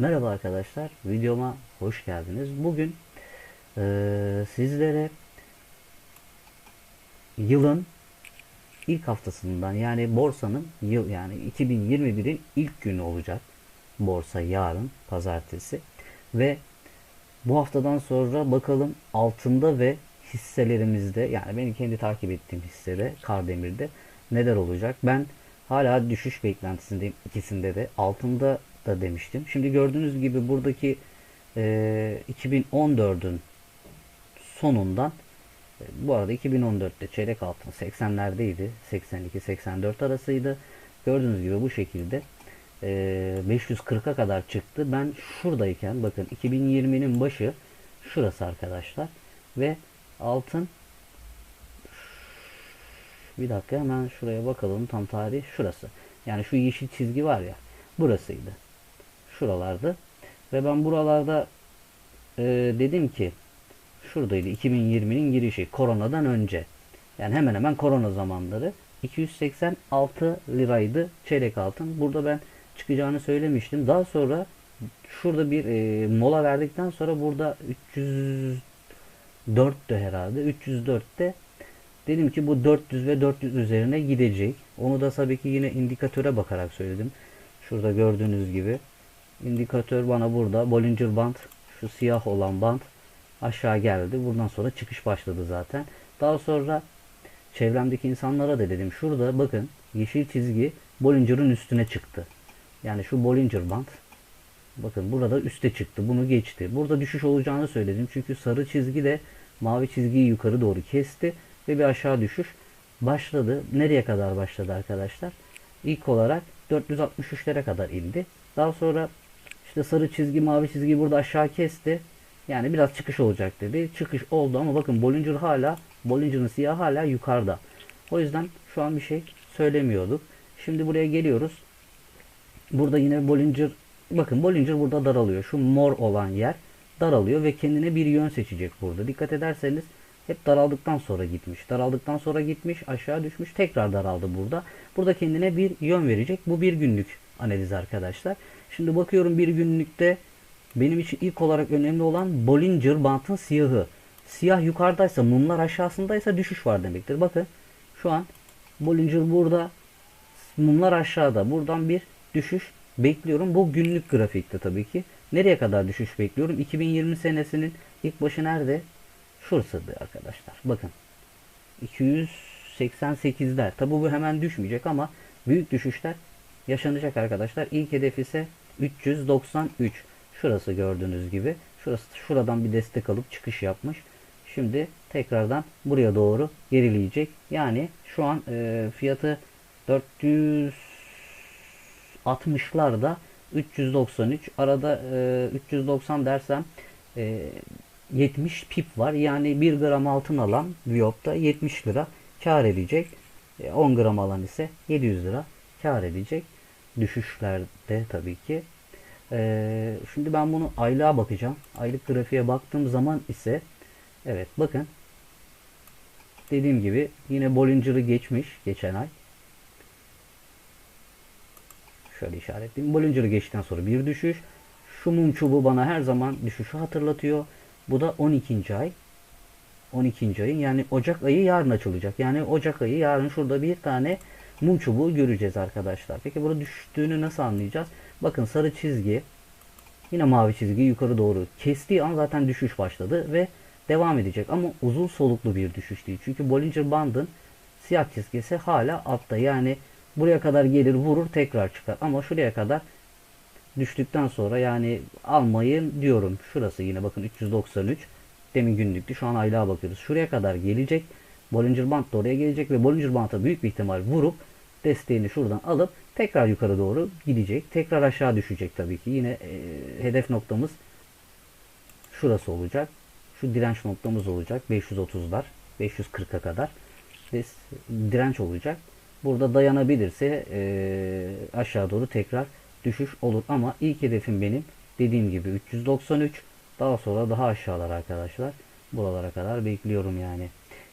Merhaba arkadaşlar, videoma hoş geldiniz. Bugün eee, sizlere yılın ilk haftasından yani borsanın yıl yani 2021'in ilk günü olacak. Borsa yarın pazartesi ve bu haftadan sonra bakalım altında ve hisselerimizde yani benim kendi takip ettiğim hissede Kardemir'de neler olacak. Ben hala düşüş beklentisindeyim ikisinde de. Altında da demiştim. Şimdi gördüğünüz gibi buradaki e, 2014'ün sonundan e, bu arada 2014'te çeyrek altın 80'lerdeydi. 82-84 arasıydı. Gördüğünüz gibi bu şekilde e, 540'a kadar çıktı. Ben şuradayken bakın 2020'nin başı şurası arkadaşlar ve altın bir dakika hemen şuraya bakalım tam tarih şurası. Yani şu yeşil çizgi var ya burasıydı. Şuralardı. Ve ben buralarda e, dedim ki şuradaydı 2020'nin girişi koronadan önce. Yani hemen hemen korona zamanları 286 liraydı çeyrek altın. Burada ben çıkacağını söylemiştim. Daha sonra şurada bir e, mola verdikten sonra burada 304'tü herhalde. 304'te dedim ki bu 400 ve 400 üzerine gidecek. Onu da tabii ki yine indikatöre bakarak söyledim. Şurada gördüğünüz gibi indikatör bana burada Bollinger Band şu siyah olan band aşağı geldi. Buradan sonra çıkış başladı zaten. Daha sonra çevremdeki insanlara da dedim. Şurada bakın yeşil çizgi Bollinger'ın üstüne çıktı. Yani şu Bollinger Band bakın burada üste çıktı. Bunu geçti. Burada düşüş olacağını söyledim. Çünkü sarı çizgi de mavi çizgiyi yukarı doğru kesti ve bir aşağı düşüş başladı. Nereye kadar başladı arkadaşlar? İlk olarak 463'lere kadar indi. Daha sonra işte sarı çizgi mavi çizgi burada aşağı kesti. Yani biraz çıkış olacak dedi. Çıkış oldu ama bakın Bollinger hala Bollinger'ın siyah hala yukarıda. O yüzden şu an bir şey söylemiyorduk. Şimdi buraya geliyoruz. Burada yine Bollinger bakın Bollinger burada daralıyor. Şu mor olan yer daralıyor ve kendine bir yön seçecek burada. Dikkat ederseniz hep daraldıktan sonra gitmiş. Daraldıktan sonra gitmiş, aşağı düşmüş, tekrar daraldı burada. Burada kendine bir yön verecek. Bu bir günlük analiz arkadaşlar. Şimdi bakıyorum bir günlükte benim için ilk olarak önemli olan Bollinger Band'ın siyahı. Siyah yukarıdaysa, mumlar aşağısındaysa düşüş var demektir. Bakın şu an Bollinger burada, mumlar aşağıda. Buradan bir düşüş bekliyorum. Bu günlük grafikte tabii ki. Nereye kadar düşüş bekliyorum? 2020 senesinin ilk başı nerede? Şurasıdır arkadaşlar. Bakın. 288'ler. Tabi bu hemen düşmeyecek ama büyük düşüşler yaşanacak arkadaşlar. İlk hedef ise 393. Şurası gördüğünüz gibi. Şurası şuradan bir destek alıp çıkış yapmış. Şimdi tekrardan buraya doğru gerileyecek. Yani şu an e, fiyatı 460'larda 393 arada e, 390 dersem e, 70 pip var. Yani 1 gram altın alan Viop'ta 70 lira kar edecek. 10 gram alan ise 700 lira kar edecek. Düşüşlerde tabii ki. Ee, şimdi ben bunu aylığa bakacağım. Aylık grafiğe baktığım zaman ise evet bakın dediğim gibi yine Bollinger'ı geçmiş geçen ay. Şöyle işaretleyeyim. Bollinger'ı geçtikten sonra bir düşüş. Şu mum çubuğu bana her zaman düşüşü hatırlatıyor. Bu da 12. ay. 12. ayın yani Ocak ayı yarın açılacak. Yani Ocak ayı yarın şurada bir tane mum çubuğu göreceğiz arkadaşlar. Peki burada düştüğünü nasıl anlayacağız? Bakın sarı çizgi yine mavi çizgi yukarı doğru kestiği an zaten düşüş başladı ve devam edecek ama uzun soluklu bir düşüş değil. Çünkü Bollinger Band'ın siyah çizgisi hala altta. Yani buraya kadar gelir vurur tekrar çıkar ama şuraya kadar düştükten sonra yani almayın diyorum. Şurası yine bakın 393 demin günlüktü. Şu an aylığa bakıyoruz. Şuraya kadar gelecek. Bollinger Band da oraya gelecek ve Bollinger Band'a büyük bir ihtimal vurup desteğini şuradan alıp tekrar yukarı doğru gidecek. Tekrar aşağı düşecek tabii ki. Yine e, hedef noktamız şurası olacak. Şu direnç noktamız olacak. 530'lar. 540'a kadar. Ve direnç olacak. Burada dayanabilirse e, aşağı doğru tekrar düşüş olur. Ama ilk hedefim benim dediğim gibi 393. Daha sonra daha aşağılar arkadaşlar. Buralara kadar bekliyorum yani.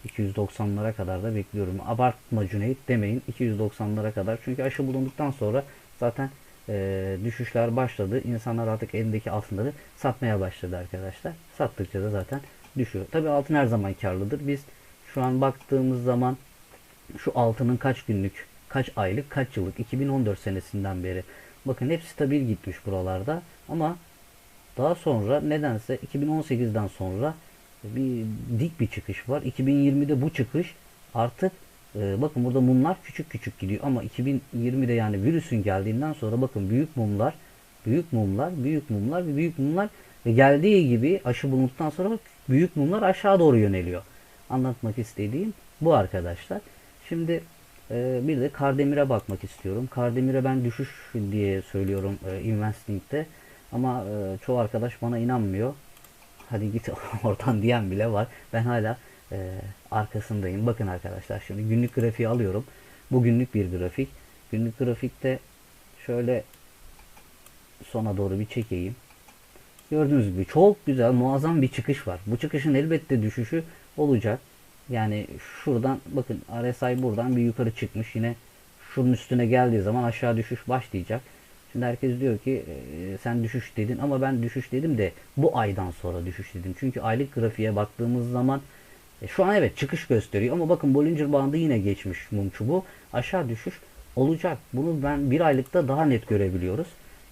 290'lara kadar da bekliyorum. Abartma Cüneyt demeyin. 290'lara kadar. Çünkü aşı bulunduktan sonra zaten e, düşüşler başladı. İnsanlar artık elindeki altınları satmaya başladı arkadaşlar. Sattıkça da zaten düşüyor. Tabii altın her zaman karlıdır. Biz şu an baktığımız zaman şu altının kaç günlük, kaç aylık, kaç yıllık 2014 senesinden beri bakın hep stabil gitmiş buralarda ama daha sonra nedense 2018'den sonra bir dik bir çıkış var. 2020'de bu çıkış artık e, bakın burada mumlar küçük küçük gidiyor ama 2020'de yani virüsün geldiğinden sonra bakın büyük mumlar, büyük mumlar, büyük mumlar ve büyük mumlar ve geldiği gibi aşı bulunduktan sonra büyük mumlar aşağı doğru yöneliyor. Anlatmak istediğim bu arkadaşlar. Şimdi e, bir de Kardemir'e bakmak istiyorum. Kardemir'e ben düşüş diye söylüyorum e, Investing'de. Ama e, çoğu arkadaş bana inanmıyor. Hadi git oradan diyen bile var. Ben hala e, arkasındayım. Bakın arkadaşlar şimdi günlük grafiği alıyorum. Bu günlük bir grafik. Günlük grafikte şöyle sona doğru bir çekeyim. Gördüğünüz gibi çok güzel muazzam bir çıkış var. Bu çıkışın elbette düşüşü olacak. Yani şuradan bakın RSI buradan bir yukarı çıkmış. Yine şunun üstüne geldiği zaman aşağı düşüş başlayacak. Şimdi herkes diyor ki e, sen düşüş dedin ama ben düşüş dedim de bu aydan sonra düşüş dedim. Çünkü aylık grafiğe baktığımız zaman e, şu an evet çıkış gösteriyor ama bakın Bollinger bandı yine geçmiş mum çubuğu. Aşağı düşüş olacak. Bunu ben bir aylıkta daha net görebiliyoruz.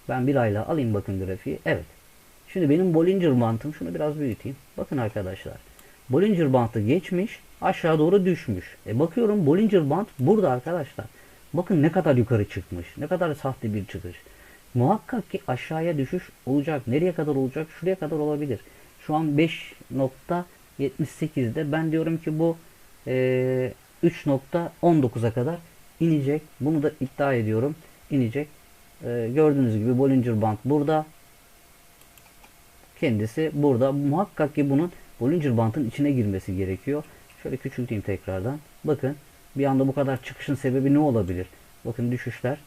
Ben bir ayla alayım bakın grafiği. Evet. Şimdi benim Bollinger bantım şunu biraz büyüteyim. Bakın arkadaşlar. Bollinger bantı geçmiş aşağı doğru düşmüş. E bakıyorum Bollinger band burada arkadaşlar. Bakın ne kadar yukarı çıkmış. Ne kadar sahte bir çıkış. Muhakkak ki aşağıya düşüş olacak. Nereye kadar olacak? Şuraya kadar olabilir. Şu an 5.78'de ben diyorum ki bu e, 3.19'a kadar inecek. Bunu da iddia ediyorum. İnecek. E, gördüğünüz gibi Bollinger Band burada. Kendisi burada. Muhakkak ki bunun Bollinger Band'ın içine girmesi gerekiyor. Şöyle küçülteyim tekrardan. Bakın bir anda bu kadar çıkışın sebebi ne olabilir? Bakın düşüşler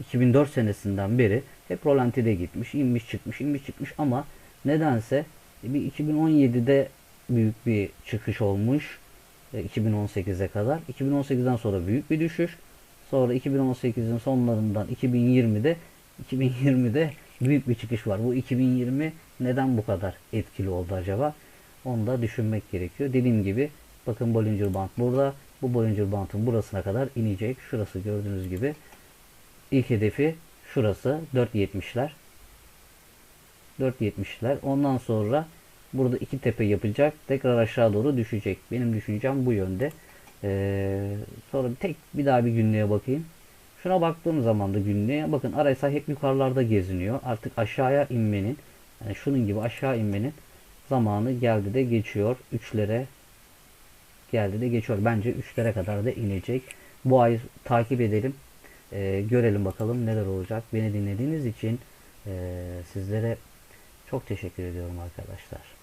2004 senesinden beri hep rolantide gitmiş, inmiş çıkmış, inmiş çıkmış ama nedense bir 2017'de büyük bir çıkış olmuş 2018'e kadar. 2018'den sonra büyük bir düşüş. Sonra 2018'in sonlarından 2020'de 2020'de büyük bir çıkış var. Bu 2020 neden bu kadar etkili oldu acaba? Onu da düşünmek gerekiyor. Dediğim gibi bakın Bollinger Band burada. Bu Bollinger Band'ın burasına kadar inecek. Şurası gördüğünüz gibi. İlk hedefi şurası 4.70'ler. 4.70'ler. Ondan sonra burada iki tepe yapacak. Tekrar aşağı doğru düşecek. Benim düşüncem bu yönde. Ee, sonra tek bir daha bir günlüğe bakayım. Şuna baktığım zaman da günlüğe bakın RSI hep yukarılarda geziniyor. Artık aşağıya inmenin yani şunun gibi aşağı inmenin zamanı geldi de geçiyor. 3'lere geldi de geçiyor. Bence 3'lere kadar da inecek. Bu ay takip edelim. Ee, görelim bakalım neler olacak. Beni dinlediğiniz için e, sizlere çok teşekkür ediyorum arkadaşlar.